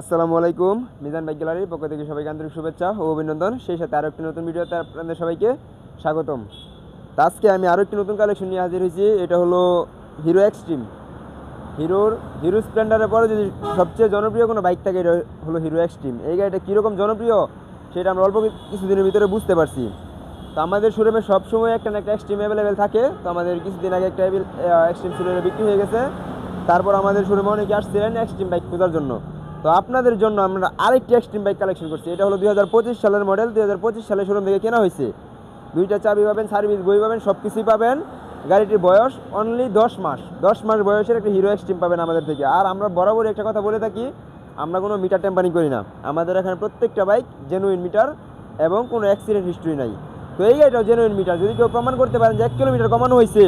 আসসালামু আলাইকুম। মিজান বাইক গ্যালারির পক্ষ থেকে সবাইকে আন্তরিক শুভেচ্ছা ও অভিনন্দন। সেই সাথে আরও একটি নতুন ভিডিওতে আপনাদের সবাইকে স্বাগতম। তা আজকে আমি আরও একটি নতুন কালেকশন নিয়ে হাজির হয়েছি। এটা হলো হিরো এক্সট্রিম হিরোর হিরো স্প্লেন্ডারের পরে যদি সবচেয়ে জনপ্রিয় কোনো বাইক থাকে, এটা হলো হিরো এক্সট্রিম এই গাড়িটা কীরকম জনপ্রিয়, সেটা আমরা অল্প কিছুদিনের ভিতরে বুঝতে পারছি। তো আমাদের শোরুমে সবসময় একটা না একটা এক্সট্রিম অ্যাভেলেবেল থাকে। তো আমাদের কিছুদিন আগে একটা এক্সট্রিম শোরুমে বিক্রি হয়ে গেছে। তারপর আমাদের শোরুমে অনেকে আসছিলেন এক্সট্রিম বাইক খোঁজার জন্য। তো আপনাদের জন্য আমরা আরেকটি এক্সট্রিম বাইক কালেকশন করছি। এটা হলো দু হাজার পঁচিশ সালের মডেল দুই সালের শোরুম থেকে কেনা হয়েছে। দুইটা চাবি পাবেন সার্ভিস বই পাবেন সব কিছুই পাবেন। গাড়িটির বয়স অনলি দশ মাস। দশ মাস বয়সের একটা হিরো এক্সট্রিম পাবেন আমাদের থেকে। আর আমরা বরাবরই একটা কথা বলে থাকি, আমরা কোনো মিটার টেম্পারিং করি না। আমাদের এখানে প্রত্যেকটা বাইক জেনুইন মিটার এবং কোনো অ্যাক্সিডেন্ট হিস্ট্রি নাই। তো এই গাড়িটাও জেনুইন মিটার যদি কেউ প্রমাণ করতে পারেন যে এক কিলোমিটার কমানো হয়েছে,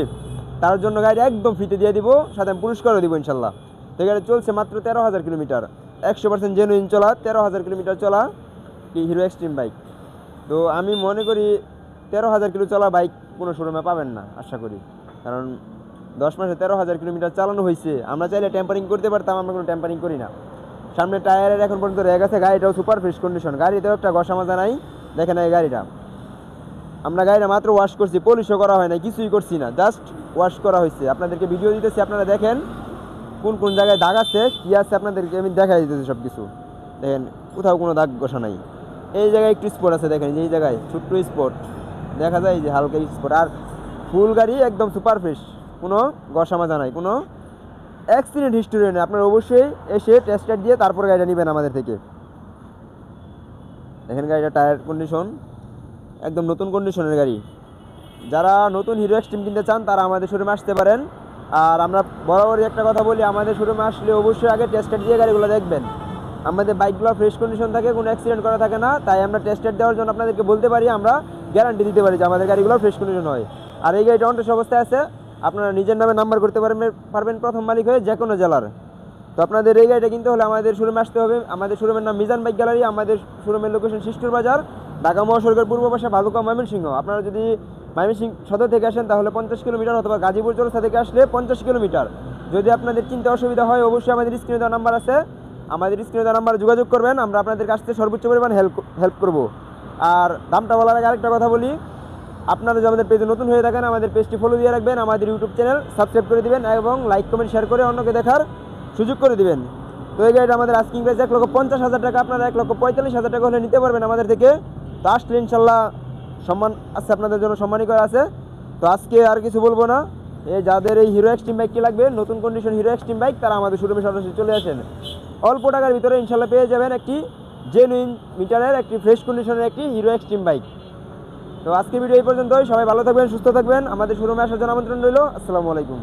তার জন্য গাড়ি একদম ফিতে দিয়ে দিব, সাথে পুরস্কারও দিব ইনশাল্লাহ। তো গাড়ি চলছে মাত্র তেরো হাজার কিলোমিটার একশো পার্সেন্ট জেনুইন চলা, তেরো হাজার কিলোমিটার চলা হিরো এক্সট্রিম বাইক তো আমি মনে করি তেরো হাজার কিলো চলা বাইক কোনো শোরুমে পাবেন না, আশা করি। কারণ দশ মাসে তেরো হাজার কিলোমিটার চালানো হয়েছে। আমরা চাইলে টেম্পারিং করতে পারতাম, আমরা কোনো টেম্পারিং করি না। সামনে টায়ারের এখন পর্যন্ত রেগে গেছে গাড়িটাও সুপার ফ্রেশ কন্ডিশন গাড়িতেও একটা ঘষা মাজা নাই, দেখেন এই গাড়িটা। আমরা গাড়িটা মাত্র ওয়াশ করছি পলিশও করা হয় না কিছুই করছি না জাস্ট ওয়াশ করা হয়েছে। আপনাদেরকে ভিডিও দিতেছি, আপনারা দেখেন। কোন কোন জায়গায় দাগ আছে, কী আছে আপনাদেরকে আমি দেখাই দিতেছি সব কিছু দেখেন, কোথাও কোনো দাগ ঘষা নাই। এই জায়গায় একটু স্পট আছে, দেখেন, এই জায়গায় ছোট্ট স্পট দেখা যায় যে হালকা স্পট আর ফুল গাড়ি একদম সুপার ফ্রেশ কোনো গসা মাজা নাই, কোনো অ্যাক্সিডেন্ট হিস্টোরি নেই। আপনারা অবশ্যই এসে টেস্ট দিয়ে তারপর গাড়িটা নেবেন আমাদের থেকে। দেখেন গাড়িটা টায়ার কন্ডিশন একদম নতুন কন্ডিশনের গাড়ি। যারা নতুন হিরো এক্সট্রিম কিনতে চান, তারা আমাদের শোরুমে আসতে পারেন। আর আমরা বরাবরই একটা কথা বলি, আমাদের শোরুমে আসলে অবশ্যই আগে টেস্টেড দিয়ে গাড়িগুলো দেখবেন। আমাদের বাইকগুলো ফ্রেশ কন্ডিশন থাকে, কোনো অ্যাক্সিডেন্ট করা থাকে না, তাই আমরা টেস্টেড দেওয়ার জন্য আপনাদেরকে বলতে পারি, আমরা গ্যারান্টি দিতে পারি যে আমাদের গাড়িগুলো ফ্রেশ কন্ডিশন হয়। আর এই গাড়িটা অন্টেস অবস্থায় আছে, আপনারা নিজের নামে নাম্বার করতে পারবেন পারবেন প্রথম মালিক হয়ে যে কোনো জেলার। তো আপনাদের এই গাড়িটা কিনতে হলে আমাদের শোরুমে আসতে হবে, আমাদের শোরুমের নাম মিজান বাইক গ্যালারি আমাদের শোরুমের লোকেশন শিষ্টুর বাজার, ঢাকা মহাসড়কের পূর্ব পাশে ভালুকা ময়মনসিংহ। আপনারা যদি ময়মনসিংহ সদর থেকে আসেন, তাহলে পঞ্চাশ কিলোমিটার অথবা গাজীপুর চৌরাস্তা থেকে আসলে পঞ্চাশ কিলোমিটার। যদি আপনাদের চিন্তা অসুবিধা হয়, অবশ্যই আমাদের স্ক্রিনে দেওয়া নাম্বার আছে। আমাদের স্ক্রিনে দেওয়া নাম্বার যোগাযোগ করবেন, আমরা আপনাদের কাছ থেকে সর্বোচ্চ পরিমাণ হেল্প হেল্প করব। আর দামটা বলার আগে আরেকটা কথা বলি। আপনারা যদি আমাদের পেজে নতুন হয়ে থাকেন, আমাদের পেজটি ফলো দিয়ে রাখবেন, আমাদের ইউটিউব চ্যানেল সাবস্ক্রাইব করে দিবেন এবং লাইক কমেন্ট শেয়ার করে অন্যকে দেখার সুযোগ করে দিবেন। তো এই গাড়িটা আমাদের আস্কিং প্রাইস এক লক্ষ পঞ্চাশ হাজার টাকা, আপনারা এক লক্ষ পঁয়তাল্লিশ হাজার টাকা হলে নিতে পারবেন আমাদের থেকে। তো আসলে ইনশাল্লাহ সম্মান আছে, আপনাদের জন্য সম্মানই করা আছে। তো আজকে আর কিছু বলব না। এ যাদের এই হিরো এক্সট্রিম বাইকটি লাগবে, নতুন কন্ডিশন হিরো এক্সট্রিম বাইক তারা আমাদের শোরুমে সরাসরি চলে আসেন। অল্প টাকার ভিতরে ইনশাল্লাহ পেয়ে যাবেন একটি জেনুইন মিটারের একটি ফ্রেশ কন্ডিশনের একটি হিরো এক্সট্রিম বাইক তো আজকে ভিডিও এই পর্যন্তই। সবাই ভালো থাকবেন, সুস্থ থাকবেন। আমাদের শোরুমে আসার জন্য আমন্ত্রণ রইল। আসসালামু আলাইকুম।